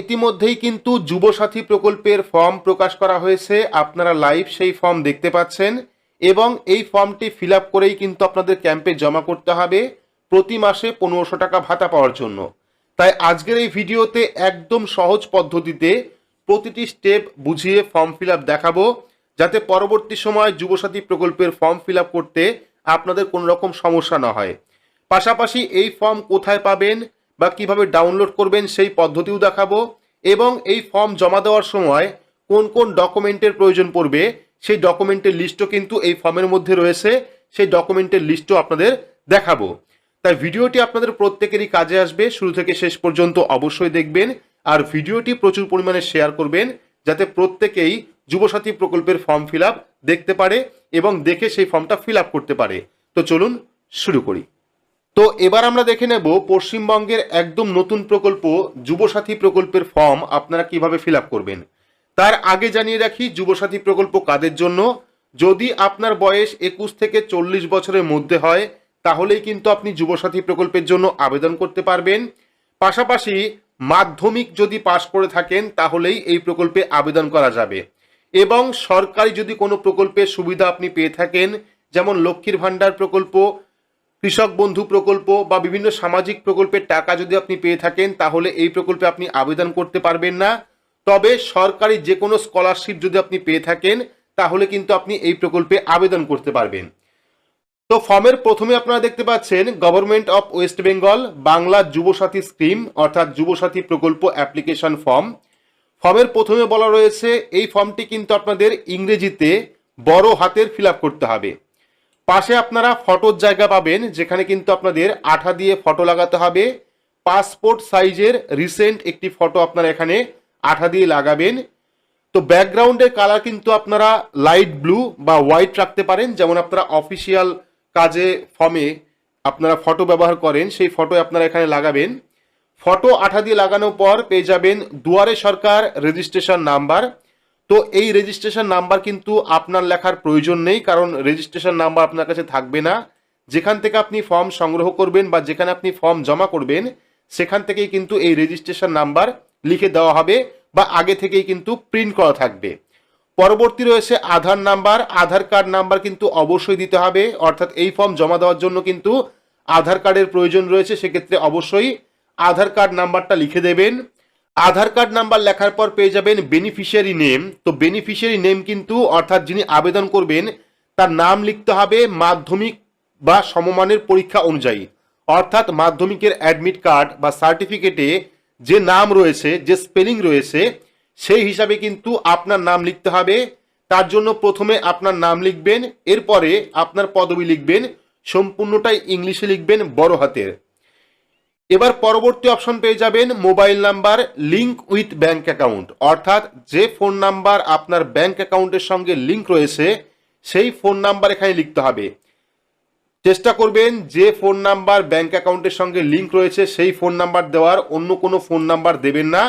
ইতিমধ্যেই কিন্তু যুবসাথী প্রকল্পের ফর্ম প্রকাশ করা হয়েছে। আপনারা লাইভ সেই ফর্ম দেখতে পাচ্ছেন এবং এই ফর্মটি ফিল করেই কিন্তু আপনাদের ক্যাম্পে জমা করতে হবে প্রতি মাসে পনেরোশো টাকা ভাতা পাওয়ার জন্য। তাই আজকের এই ভিডিওতে একদম সহজ পদ্ধতিতে প্রতিটি স্টেপ বুঝিয়ে ফর্ম ফিল দেখাবো, যাতে পরবর্তী সময় যুবসাথী প্রকল্পের ফর্ম ফিল করতে আপনাদের কোনো রকম সমস্যা না হয়। পাশাপাশি এই ফর্ম কোথায় পাবেন বা কীভাবে ডাউনলোড করবেন সেই পদ্ধতিও দেখাবো এবং এই ফর্ম জমা দেওয়ার সময় কোন কোন ডকুমেন্টের প্রয়োজন পড়বে সেই ডকুমেন্টের লিস্টও কিন্তু এই ফর্মের মধ্যে রয়েছে। সেই ডকুমেন্টের লিস্টও আপনাদের দেখাবো। তাই ভিডিওটি আপনাদের প্রত্যেকেরই কাজে আসবে। শুরু থেকে শেষ পর্যন্ত অবশ্যই দেখবেন আর ভিডিওটি প্রচুর পরিমাণে শেয়ার করবেন যাতে প্রত্যেকেই যুবসাথী প্রকল্পের ফর্ম ফিল দেখতে পারে এবং দেখে সেই ফর্মটা ফিল করতে পারে। তো চলুন শুরু করি। তো এবার আমরা দেখে নেব পশ্চিমবঙ্গের একদম নতুন প্রকল্প, যুবসাথী প্রকল্পের ফর্ম আপনারা কীভাবে ফিল করবেন। তার আগে জানিয়ে রাখি, যুবসাথী প্রকল্প কাদের জন্য? যদি আপনার বয়স একুশ থেকে চল্লিশ বছরের মধ্যে হয়, তাহলেই কিন্তু আপনি যুবসাথী প্রকল্পের জন্য আবেদন করতে পারবেন। পাশাপাশি মাধ্যমিক যদি পাশ করে থাকেন, তাহলেই এই প্রকল্পে আবেদন করা যাবে। এবং সরকারি যদি কোনো প্রকল্পের সুবিধা আপনি পেয়ে থাকেন, যেমন লক্ষ্মীর ভাণ্ডার প্রকল্প কৃষক বন্ধু প্রকল্প বা বিভিন্ন সামাজিক প্রকল্পের টাকা যদি আপনি পেয়ে থাকেন, তাহলে এই প্রকল্পে আপনি আবেদন করতে পারবেন না। তবে সরকারি যে কোনো স্কলারশিপ যদি আপনি পেয়ে থাকেন, তাহলে কিন্তু আপনি এই প্রকল্পে আবেদন করতে পারবেন। তো ফর্মের প্রথমে আপনারা দেখতে পাচ্ছেন government of West Bengal Bangla Yubasathi scheme, অর্থাৎ যুবসাথী প্রকল্প অ্যাপ্লিকেশন ফর্ম। ফর্মের প্রথমে বলা রয়েছে, এই ফর্মটি কিন্তু আপনাদের ইংরেজিতে বড় হাতের ফিল করতে হবে। পাশে আপনারা ফটোর জায়গা পাবেন, যেখানে কিন্তু আপনাদের আঠা দিয়ে ফটো লাগাতে হবে। পাসপোর্ট সাইজের রিসেন্ট একটি ফটো আপনারা এখানে আঠা দিয়ে লাগাবেন। তো ব্যাকগ্রাউন্ডের কালার কিন্তু আপনারা লাইট ব্লু বা হোয়াইট রাখতে পারেন, যেমন আপনারা অফিসিয়াল কাজে ফর্মে আপনারা ফটো ব্যবহার করেন, সেই ফটো আপনারা এখানে লাগাবেন। ফটো আঠা দিয়ে লাগানোর পর পেয়ে যাবেন দুয়ারে সরকার রেজিস্ট্রেশন নাম্বার তো এই রেজিস্ট্রেশন নাম্বার কিন্তু আপনার লেখার প্রয়োজন নেই, কারণ রেজিস্ট্রেশন নাম্বার আপনার কাছে থাকবে না। যেখান থেকে আপনি ফর্ম সংগ্রহ করবেন বা যেখানে আপনি ফর্ম জমা করবেন, সেখান থেকেই কিন্তু এই রেজিস্ট্রেশন নাম্বার লিখে দেওয়া হবে বা আগে থেকেই কিন্তু প্রিন্ট করা থাকবে। পরবর্তী রয়েছে Aadhaar number Aadhaar card number কিন্তু অবশ্যই দিতে হবে, অর্থাৎ এই ফর্ম জমা দেওয়ার জন্য কিন্তু আধার কার্ডের প্রয়োজন রয়েছে, সেক্ষেত্রে অবশ্যই আধার কার্ড নাম্বারটা লিখে দেবেন। আধার কার্ড নাম্বার লেখার পর পেয়ে যাবেন বেনিফিশিয়ারি নেম তো বেনিফিশিয়ারি নেম কিন্তু, অর্থাৎ যিনি আবেদন করবেন, তার নাম লিখতে হবে মাধ্যমিক বা সমমানের পরীক্ষা অনুযায়ী। অর্থাৎ মাধ্যমিকের অ্যাডমিট কার্ড বা সার্টিফিকেটে যে নাম রয়েছে, যে স্পেলিং রয়েছে, সেই হিসাবে কিন্তু আপনার নাম লিখতে হবে। তার জন্য প্রথমে আপনার নাম লিখবেন, এরপরে আপনার পদবি লিখবেন, সম্পূর্ণটাই ইংলিশে লিখবেন বড় হাতের। এবার পরবর্তী অপশন পেয়ে যাবেন mobile number link with bank account অর্থাৎ যে ফোন নাম্বার আপনার ব্যাংক অ্যাকাউন্টের সঙ্গে লিংক রয়েছে, সেই ফোন নাম্বার এখানে লিখতে হবে। চেষ্টা করবেন যে ফোন নাম্বার ব্যাংক অ্যাকাউন্টের সঙ্গে লিংক রয়েছে, সেই ফোন নাম্বার দেওয়ার, অন্য কোনো ফোন নাম্বার দেবেন না।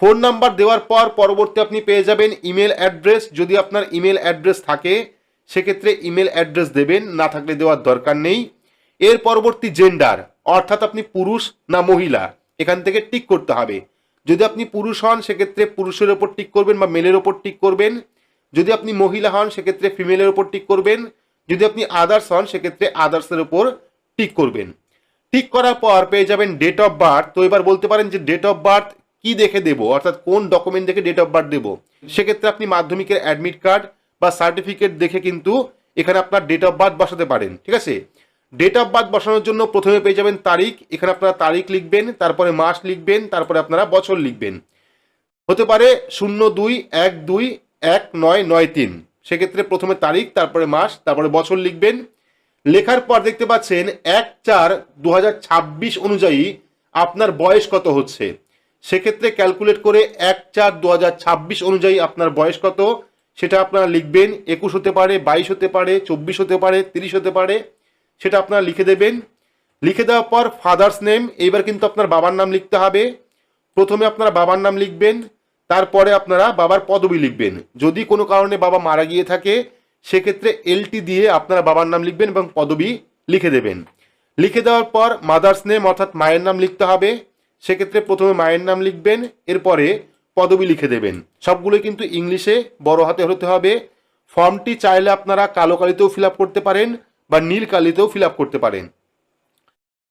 ফোন নাম্বার দেওয়ার পর পরবর্তী আপনি পেয়ে যাবেন ইমেল অ্যাড্রেস যদি আপনার ইমেল অ্যাড্রেস থাকে, সেক্ষেত্রে ইমেল অ্যাড্রেস দেবেন, না থাকলে দেওয়ার দরকার নেই। এর পরবর্তী জেন্ডার অর্থাৎ আপনি পুরুষ না মহিলা, এখান থেকে টিক করতে হবে। যদি আপনি পুরুষ হন, সেক্ষেত্রে পুরুষের ওপর টিক করবেন বা মেলের ওপর টিক করবেন। যদি আপনি মহিলা হন, সেক্ষেত্রে ফিমেলের ওপর টিক করবেন। যদি আপনি আদার্স হন, সেক্ষেত্রে আদার্সের ওপর টিক করবেন। টিক করার পর পেয়ে যাবেন ডেট অফ বার্থ তো এবার বলতে পারেন যে ডেট অফ বার্থ কি দেখে দেবো? অর্থাৎ কোন ডকুমেন্ট দেখে ডেট অফ বার্থ দেবো? সেক্ষেত্রে আপনি মাধ্যমিকের অ্যাডমিট কার্ড বা সার্টিফিকেট দেখে কিন্তু এখানে আপনার ডেট অফ বার্থ বসাতে পারেন। ঠিক আছে? ডেট অফ বার্থ বসানোর জন্য প্রথমে পেয়ে যাবেন তারিখ। এখানে আপনারা তারিখ লিখবেন, তারপরে মাস লিখবেন, তারপরে আপনারা বছর লিখবেন। হতে পারে শূন্য দুই, এক দুই, এক নয় নয় তিন। সেক্ষেত্রে প্রথমে তারিখ, তারপরে মাস, তারপরে বছর লিখবেন। লেখার পর দেখতে পাচ্ছেন এক চার দু অনুযায়ী আপনার বয়স কত হচ্ছে। সেক্ষেত্রে ক্যালকুলেট করে এক চার দু অনুযায়ী আপনার বয়স কত, সেটা আপনারা লিখবেন। একুশ হতে পারে, বাইশ হতে পারে, চব্বিশ হতে পারে, তিরিশ হতে পারে। সেটা আপনারা লিখে দেবেন। লিখে দেওয়ার পর ফাদার্স নেম এইবার কিন্তু আপনার বাবার নাম লিখতে হবে। প্রথমে আপনারা বাবার নাম লিখবেন, তারপরে আপনারা বাবার পদবি লিখবেন। যদি কোনো কারণে বাবা মারা গিয়ে থাকে, সেক্ষেত্রে এলটি দিয়ে আপনারা বাবার নাম লিখবেন এবং পদবি লিখে দেবেন। লিখে দেওয়ার পর মাদার্স নেম অর্থাৎ মায়ের নাম লিখতে হবে। সেক্ষেত্রে প্রথমে মায়ের নাম লিখবেন, এরপরে পদবি লিখে দেবেন। সবগুলো কিন্তু ইংলিশে বড় হাতে হতে হবে। ফর্মটি চাইলে আপনারা কালো কালিতেও ফিল করতে পারেন। বা নীল কালিতেও ফিল আপ করতে পারেন।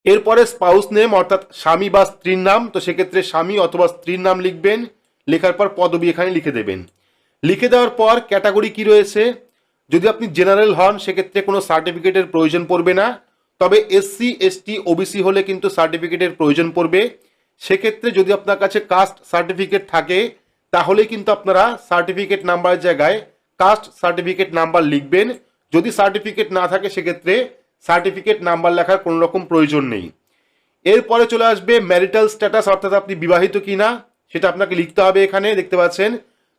এরপরে স্পাউস নেম অর্থাৎ স্বামী বা স্ত্রীর নাম, তো সেক্ষেত্রে স্বামী অথবা স্ত্রীর নাম লিখবেন, লেখার পর পদবি এখানে লিখে দেবেন। লিখে দেওয়ার পর ক্যাটাগরি কি রয়েছে? যদি আপনি জেনারেল হন, সেক্ষেত্রে কোনো সার্টিফিকেটের প্রয়োজন পড়বে না। তবে এসসি এসটি ওবিসি হলে কিন্তু সার্টিফিকেটের প্রয়োজন পড়বে। সেক্ষেত্রে যদি আপনার কাছে কাস্ট সার্টিফিকেট থাকে তাহলে কিন্তু আপনারা সার্টিফিকেট নাম্বারের জায়গায় কাস্ট সার্টিফিকেট নাম্বার লিখবেন। যদি সার্টিফিকেট না থাকে, সেক্ষেত্রে সার্টিফিকেট নাম্বার লেখার কোনো রকম প্রয়োজন নেই। এরপরে চলে আসবে ম্যারিটাল স্ট্যাটাস অর্থাৎ আপনি বিবাহিত কিনা, সেটা আপনাকে লিখতে হবে এখানে, দেখতে পাচ্ছেন।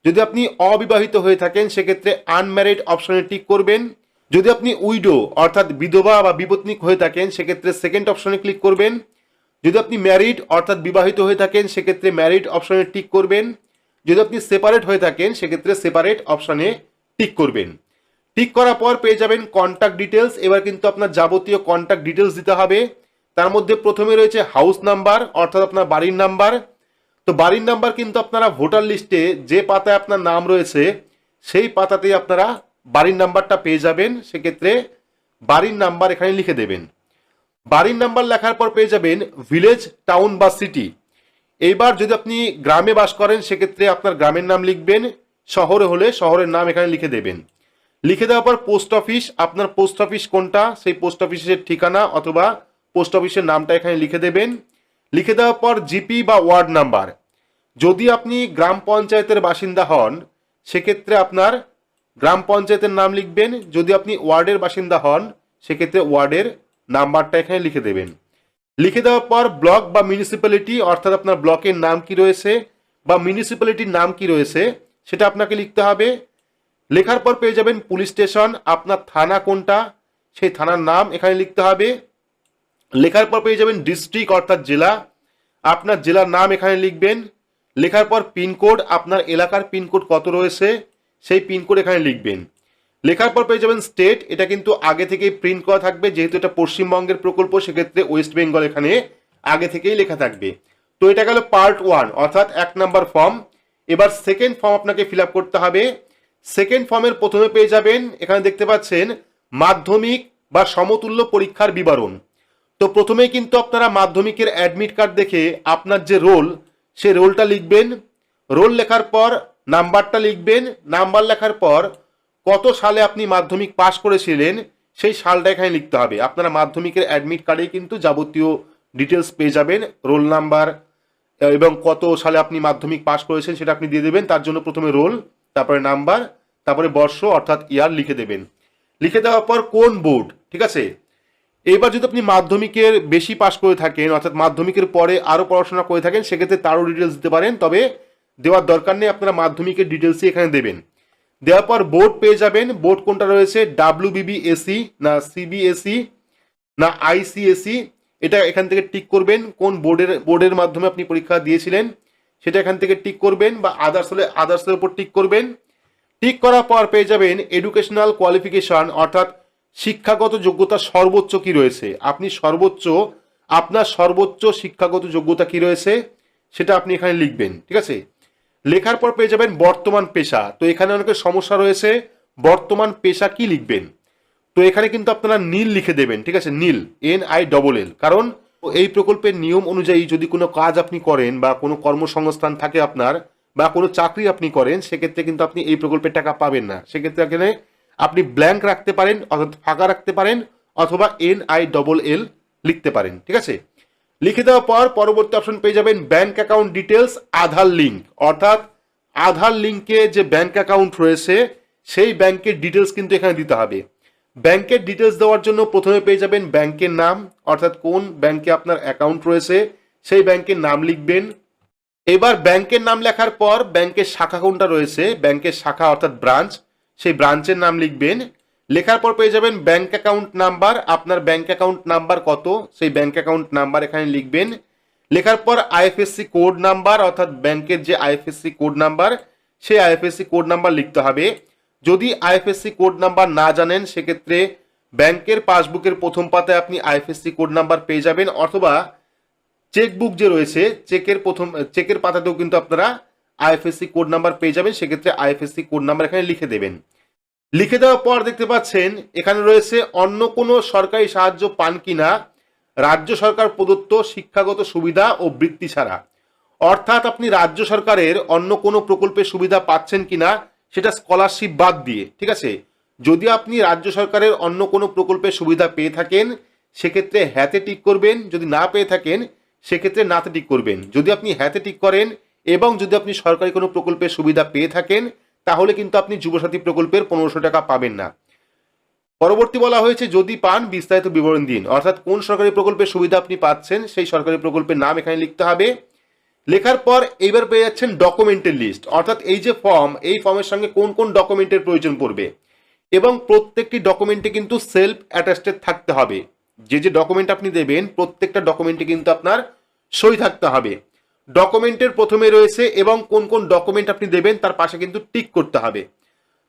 যদি আপনি অবিবাহিত হয়ে থাকেন, সেক্ষেত্রে আনম্যারিড অপশনে টিক করবেন। যদি আপনি উইডো অর্থাৎ বিধবা বা বিপত্নিক হয়ে থাকেন, সেক্ষেত্রে সেকেন্ড অপশনে ক্লিক করবেন। যদি আপনি ম্যারিড অর্থাৎ বিবাহিত হয়ে থাকেন, সেক্ষেত্রে ম্যারিড অপশনে টিক করবেন। যদি আপনি সেপারেট হয়ে থাকেন, সেক্ষেত্রে সেপারেট অপশনে টিক করবেন। টিক করার পর পেয়ে যাবেন কন্ট্যাক্ট ডিটেলস এবার কিন্তু আপনার যাবতীয় কন্ট্যাক্ট ডিটেলস দিতে হবে। তার মধ্যে প্রথমে রয়েছে হাউস নাম্বার অর্থাৎ আপনার বাড়ির নাম্বার তো বাড়ির নাম্বার কিন্তু আপনারা ভোটার লিস্টে যে পাতায় আপনার নাম রয়েছে, সেই পাতাতেই আপনারা বাড়ির নাম্বারটা পেয়ে যাবেন। সেক্ষেত্রে বাড়ির নাম্বার এখানে লিখে দেবেন। বাড়ির নাম্বার লেখার পর পেয়ে যাবেন ভিলেজ টাউন বা সিটি এইবার যদি আপনি গ্রামে বাস করেন, সেক্ষেত্রে আপনার গ্রামের নাম লিখবেন। শহরে হলে শহরের নাম এখানে লিখে দেবেন। লিখে দেওয়ার পর পোস্ট অফিস আপনার পোস্ট অফিস কোনটা? সেই পোস্ট অফিসের ঠিকানা অথবা পোস্ট অফিসের নামটা এখানে লিখে দেবেন। লিখে দেওয়ার পর জিপি বা ওয়ার্ড নাম্বার যদি আপনি গ্রাম পঞ্চায়েতের বাসিন্দা হন, সেক্ষেত্রে আপনার গ্রাম পঞ্চায়েতের নাম লিখবেন। যদি আপনি ওয়ার্ডের বাসিন্দা হন, সেক্ষেত্রে ওয়ার্ডের নাম্বারটা এখানে লিখে দেবেন। লিখে দেওয়ার পর ব্লক বা মিউনিসিপ্যালিটি অর্থাৎ আপনার ব্লকের নাম কি রয়েছে বা মিউনিসিপ্যালিটির নাম কি রয়েছে, সেটা আপনাকে লিখতে হবে। লেখার পর পেয়ে যাবেন পুলিশ স্টেশন, আপনার থানা কোনটা, সেই থানার নাম এখানে লিখতে হবে। লেখার পর পেয়ে যাবেন ডিস্ট্রিক্ট অর্থাৎ জেলা, আপনার জেলার নাম এখানে লিখবেন। লেখার পর পিনকোড আপনার এলাকার পিনকোড কত রয়েছে, সেই পিনকোড এখানে লিখবেন। লেখার পর পেয়ে যাবেন স্টেট, এটা কিন্তু আগে থেকেই প্রিন্ট করা থাকবে, যেহেতু এটা পশ্চিমবঙ্গের প্রকল্প, সেক্ষেত্রে ওয়েস্ট বেঙ্গল এখানে আগে থেকেই লেখা থাকবে। তো এটা গেল পার্ট ওয়ান, অর্থাৎ এক নাম্বার ফর্ম। এবার সেকেন্ড ফর্ম আপনাকে ফিল করতে হবে। সেকেন্ড ফর্মের প্রথমে পেয়ে যাবেন, এখানে দেখতে পাচ্ছেন, মাধ্যমিক বা সমতুল্য পরীক্ষার বিবরণ। তো প্রথমেই কিন্তু আপনারা মাধ্যমিকের অ্যাডমিট কার্ড দেখে আপনার যে রোল সে রোলটা লিখবেন। রোল লেখার পর, নাম্বারটা লিখবেন। নাম্বার লেখার পর, কত সালে আপনি মাধ্যমিক পাশ করেছিলেন, সেই সালটা এখানে লিখতে হবে। আপনারা মাধ্যমিকের অ্যাডমিট কার্ডে কিন্তু যাবতীয় ডিটেলস পেয়ে যাবেন রোল নাম্বার এবং কত সালে আপনি মাধ্যমিক পাশ করেছেন সেটা আপনি দিয়ে দেবেন। তার জন্য প্রথমে রোল তারপরে নাম্বার, তারপরে বর্ষ, অর্থাৎ ইয়ার লিখে দেবেন। লিখে দেওয়ার পর কোন বোর্ড? ঠিক আছে? এবার যদি আপনি মাধ্যমিকের বেশি পাশ করে থাকেন, অর্থাৎ মাধ্যমিকের পরে আরও পড়াশোনা করে থাকেন, সেক্ষেত্রে তারও ডিটেলস দিতে পারেন। তবে দেওয়ার দরকার নেই, আপনারা মাধ্যমিকের ডিটেলসই এখানে দেবেন। দেওয়ার পর বোর্ড পেয়ে যাবেন। বোর্ড কোনটা রয়েছে? ডাব্লিউ বিবিএসি না সিবিএসই না আইসিএসই এটা এখান থেকে টিক করবেন, কোন বোর্ডের বোর্ডের মাধ্যমে আপনি পরীক্ষা দিয়েছিলেন। সেটা এখান থেকে টিক করবেন বা আদার্স হলে আদার্সের উপর টিক করবেন। টিক করার পর পেয়ে যাবেন এডুকেশনাল কোয়ালিফিকেশন অর্থাৎ শিক্ষাগত যোগ্যতা সর্বোচ্চ কি রয়েছে? আপনি সর্বোচ্চ, আপনার সর্বোচ্চ শিক্ষাগত যোগ্যতা কি রয়েছে? সেটা আপনি এখানে লিখবেন, ঠিক আছে? লেখার পর পেয়ে যাবেন বর্তমান পেশা। তো এখানে অনেকের সমস্যা রয়েছে, বর্তমান পেশা কি লিখবেন? তো এখানে কিন্তু আপনারা নীল লিখে দেবেন, ঠিক আছে? Neel N I double L কারণ এই প্রকল্পের নিয়ম অনুযায়ী যদি কোনো কাজ আপনি করেন বা কোনো কর্মসংস্থান থাকে আপনার বা কোনো চাকরি আপনি করেন, সেক্ষেত্রে কিন্তু আপনি এই প্রকল্পের টাকা পাবেন না। সেক্ষেত্রে এখানে আপনি ব্ল্যাঙ্ক রাখতে পারেন, অর্থাৎ ফাঁকা রাখতে পারেন অথবা এন আই ডবল এল লিখতে পারেন, ঠিক আছে? লিখে দেওয়ার পর পরবর্তী অপশন পেয়ে যাবেন bank account details Aadhaar link অর্থাৎ আধার লিঙ্কে যে ব্যাংক অ্যাকাউন্ট রয়েছে, সেই ব্যাংকের ডিটেলস কিন্তু এখানে দিতে হবে। ব্যাংকের ডিটেলস দেওয়ার জন্য প্রথমে পেয়ে যাবেন ব্যাংকের নাম, অর্থাৎ কোন ব্যাংকে আপনার অ্যাকাউন্ট রয়েছে, সেই ব্যাংকের নাম লিখবেন। এবার ব্যাংকের নাম লেখার পর ব্যাংকের শাখা কোনটা রয়েছে, ব্যাংকের শাখা অর্থাৎ ব্রাঞ্চ সেই ব্রাঞ্চের নাম লিখবেন। লেখার পর পেয়ে যাবেন ব্যাংক অ্যাকাউন্ট নাম্বার আপনার ব্যাংক অ্যাকাউন্ট নাম্বার কত, সেই ব্যাংক অ্যাকাউন্ট নাম্বার এখানে লিখবেন। লেখার পর আইএফএসসি কোড নাম্বার অর্থাৎ ব্যাংকের যে আইএফএসসি কোড নাম্বার সেই আইএফএসসি কোড নাম্বার লিখতে হবে। যদি আইএফএসসি কোড নাম্বার না জানেন, সেক্ষেত্রে ব্যাংকের পাসবুকের প্রথম পাতায় আপনি আইএফএসসি কোড নাম্বার পেয়ে যাবেন, অথবা চেকবুক যে রয়েছে, চেকের প্রথম, চেকের পাতাতেও কিন্তু আপনারা আইএফএসসি কোড নাম্বার পেয়ে যাবেন, সেক্ষেত্রে আইএফএসসি কোড নাম্বার এখানে লিখে দেবেন। লিখে দেওয়ার পর দেখতে পাচ্ছেন, এখানে রয়েছে অন্য কোনো সরকারি সাহায্য পান কিনা, রাজ্য সরকার প্রদত্ত শিক্ষাগত সুবিধা ও বৃত্তি ছাড়া। অর্থাৎ আপনি রাজ্য সরকারের অন্য কোনো প্রকল্পের সুবিধা পাচ্ছেন কিনা সেটা স্কলারশিপ বাদ দিয়ে, ঠিক আছে? যদি আপনি রাজ্য সরকারের অন্য কোনো প্রকল্পের সুবিধা পেয়ে থাকেন, সেক্ষেত্রে হ্যাতে টিক করবেন, যদি না পেয়ে থাকেন, সেক্ষেত্রে নাতে টিক করবেন। যদি আপনি হ্যাতে টিক করেন এবং যদি আপনি সরকারি কোনো প্রকল্পের সুবিধা পেয়ে থাকেন, তাহলে কিন্তু আপনি যুবসাথী প্রকল্পের পনেরোশো টাকা পাবেন না। পরবর্তী বলা হয়েছে, যদি পান, বিস্তারিত বিবরণ দিন। অর্থাৎ কোন সরকারি প্রকল্পের সুবিধা আপনি পাচ্ছেন, সেই সরকারি প্রকল্পের নাম এখানে লিখতে হবে। লেখার পর এইবার পেয়ে যাচ্ছেন ডকুমেন্টের লিস্ট অর্থাৎ এই যে ফর্ম এই ফর্মের সঙ্গে কোন কোন ডকুমেন্টের প্রয়োজন পড়বে। এবং প্রত্যেকটি ডকুমেন্টে কিন্তু সেলফ অ্যাটাস্টেড থাকতে হবে। যে যে ডকুমেন্ট আপনি দেবেন, প্রত্যেকটা ডকুমেন্টে কিন্তু আপনার সই থাকতে হবে। ডকুমেন্টের প্রথমে রয়েছে এবং কোন কোন ডকুমেন্ট আপনি দেবেন, তার পাশে কিন্তু টিক করতে হবে।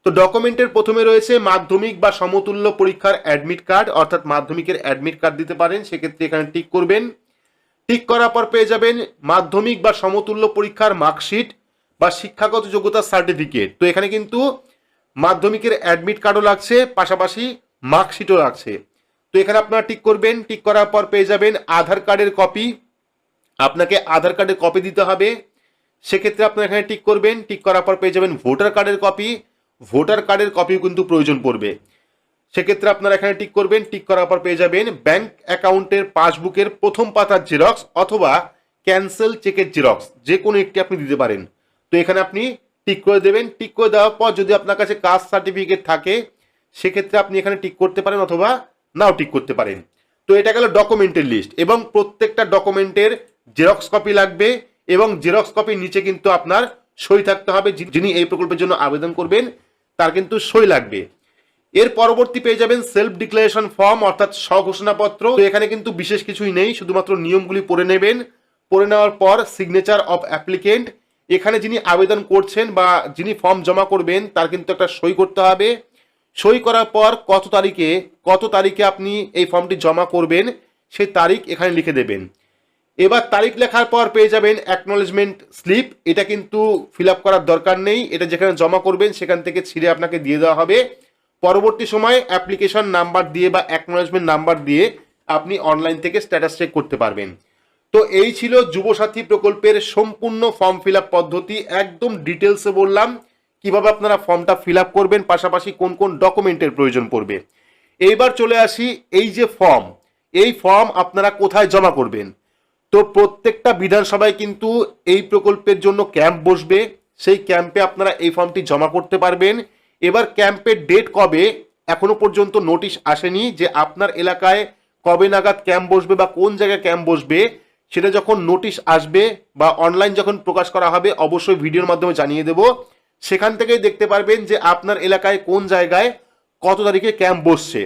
তো ডকুমেন্টের প্রথমে রয়েছে মাধ্যমিক বা সমতুল্য পরীক্ষার অ্যাডমিট কার্ড অর্থাৎ মাধ্যমিকের অ্যাডমিট কার্ড দিতে পারেন, সেক্ষেত্রে এখানে টিক করবেন। টিক করার পর পেয়ে যাবেন মাধ্যমিক বা সমতুল্য পরীক্ষার মার্কশিট বা শিক্ষাগত যোগ্যতার সার্টিফিকেট। তো এখানে কিন্তু মাধ্যমিকের অ্যাডমিট কার্ডও লাগছে, পাশাপাশি মার্কশিটও লাগছে। তো এখানে আপনারা টিক করবেন টিক করার পর পেয়ে যাবেন আধার কার্ডের কপি। আপনাকে আধার কার্ডের কপি দিতে হবে। সেক্ষেত্রে আপনারা এখানে টিক করবেন টিক করার পর পেয়ে যাবেন ভোটার কার্ডের কপি। ভোটার কার্ডের কপিও কিন্তু প্রয়োজন পড়বে। সেক্ষেত্রে আপনারা এখানে টিক করবেন, টিক করার পর পেয়ে যাবেন ব্যাংক অ্যাকাউন্টের পাসবুকের প্রথম পাতার জেরক্স অথবা ক্যান্সেল চেকের জেরক্স যে কোনো একটি আপনি দিতে পারেন। তো এখানে আপনি টিক করে দেবেন। টিক করে দেওয়ার পর যদি আপনার কাছে কাস্ট সার্টিফিকেট থাকে, সেক্ষেত্রে আপনি এখানে টিক করতে পারেন অথবা নাও টিক করতে পারেন। তো এটা গেল ডকুমেন্টের লিস্ট এবং প্রত্যেকটা ডকুমেন্টের জেরক্স কপি লাগবে এবং জেরক্স কপির নিচে কিন্তু আপনার সই থাকতে হবে, যিনি এই প্রকল্পের জন্য আবেদন করবেন, তার কিন্তু সই লাগবে। এর পরবর্তী পেয়ে যাবেন সেলফ ডিক্লারেশন ফর্ম অর্থাৎ স্বঘোষণাপত্র। এখানে কিন্তু বিশেষ কিছুই নেই, শুধুমাত্র নিয়মগুলি পড়ে নেবেন। পড়ে নেওয়ার পর সিগনেচার অফ অ্যাপ্লিকেন্ট এখানে যিনি আবেদন করছেন বা যিনি ফর্ম জমা করবেন, তার কিন্তু একটা সই করতে হবে। সই করার পর কত তারিখে কত তারিখে আপনি এই ফর্মটি জমা করবেন, সেই তারিখ এখানে লিখে দেবেন। এবার তারিখ লেখার পর পেয়ে যাবেন অ্যাকনোলেজমেন্ট স্লিপ এটা কিন্তু ফিল করার দরকার নেই। এটা যেখানে জমা করবেন, সেখান থেকে ছিঁড়ে আপনাকে দিয়ে দেওয়া হবে। পরবর্তী সময়ে অ্যাপ্লিকেশন নাম্বার দিয়ে বা অ্যাকনোলেজমেন্ট নাম্বার দিয়ে আপনি অনলাইন থেকে স্ট্যাটাস চেক করতে পারবেন। তো এই ছিল যুবসাথী প্রকল্পের সম্পূর্ণ ফর্ম ফিল পদ্ধতি। একদম ডিটেলসে বললাম, কীভাবে আপনারা ফর্মটা ফিল করবেন, পাশাপাশি কোন কোন ডকুমেন্টের প্রয়োজন পড়বে। এইবার চলে আসি, এই যে ফর্ম এই ফর্ম আপনারা কোথায় জমা করবেন? তো প্রত্যেকটা বিধানসভায় কিন্তু এই প্রকল্পের জন্য ক্যাম্প বসবে। সেই ক্যাম্পে আপনারা এই ফর্মটি জমা করতে পারবেন। এবার ক্যাম্পের ডেট কবে? এখনও পর্যন্ত নোটিশ আসেনি যে আপনার এলাকায় কবে নাগাদ ক্যাম্প বসবে বা কোন জায়গায় ক্যাম্প বসবে। সেটা যখন নোটিশ আসবে বা অনলাইন যখন প্রকাশ করা হবে, অবশ্যই ভিডিওর মাধ্যমে জানিয়ে দেব। সেখান থেকেই দেখতে পারবেন যে আপনার এলাকায় কোন জায়গায় কত তারিখে ক্যাম্প বসছে।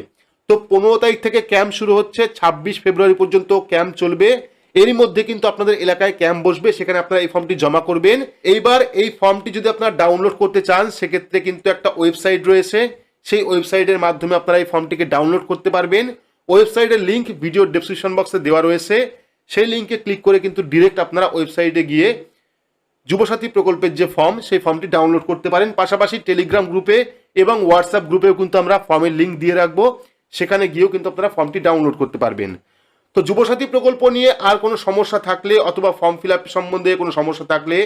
তো পনেরো তারিখ থেকে ক্যাম্প শুরু হচ্ছে, ছাব্বিশ ফেব্রুয়ারি পর্যন্ত ক্যাম্প চলবে। এরই মধ্যে কিন্তু আপনাদের এলাকায় ক্যাম্প বসবে, সেখানে আপনারা এই ফর্মটি জমা করবেন। এইবার এই ফর্মটি যদি আপনারা ডাউনলোড করতে চান, সেক্ষেত্রে কিন্তু একটা ওয়েবসাইট রয়েছে। সেই ওয়েবসাইটের মাধ্যমে আপনারা এই ফর্মটিকে ডাউনলোড করতে পারবেন। ওয়েবসাইটের লিঙ্ক ভিডিও ডেসক্রিপশন বক্সে দেওয়া রয়েছে। সেই লিঙ্কে ক্লিক করে কিন্তু ডিরেক্ট আপনারা ওয়েবসাইটে গিয়ে যুবসাথী প্রকল্পের যে ফর্ম, সেই ফর্মটি ডাউনলোড করতে পারেন। পাশাপাশি টেলিগ্রাম গ্রুপে এবং হোয়াটসঅ্যাপ গ্রুপেও কিন্তু আমরা ফর্মের লিঙ্ক দিয়ে রাখব। সেখানে গিয়েও কিন্তু আপনারা ফর্মটি ডাউনলোড করতে পারবেন। তো যুবসাথী প্রকল্প নিয়ে আর কোনো সমস্যা থাকলে অথবা ফর্ম ফিল আপ সম্বন্ধে কোনো সমস্যা থাকলে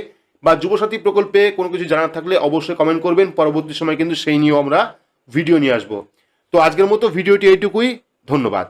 বা যুবসাথী প্রকল্পে কোনো কিছু জানার থাকলে অবশ্যই কমেন্ট করবেন। পরবর্তী সময় কিন্তু সেই নিয়েও আমরা ভিডিও নিয়ে আসব। তো আজকের মতো ভিডিওটি এইটুকুই। ধন্যবাদ।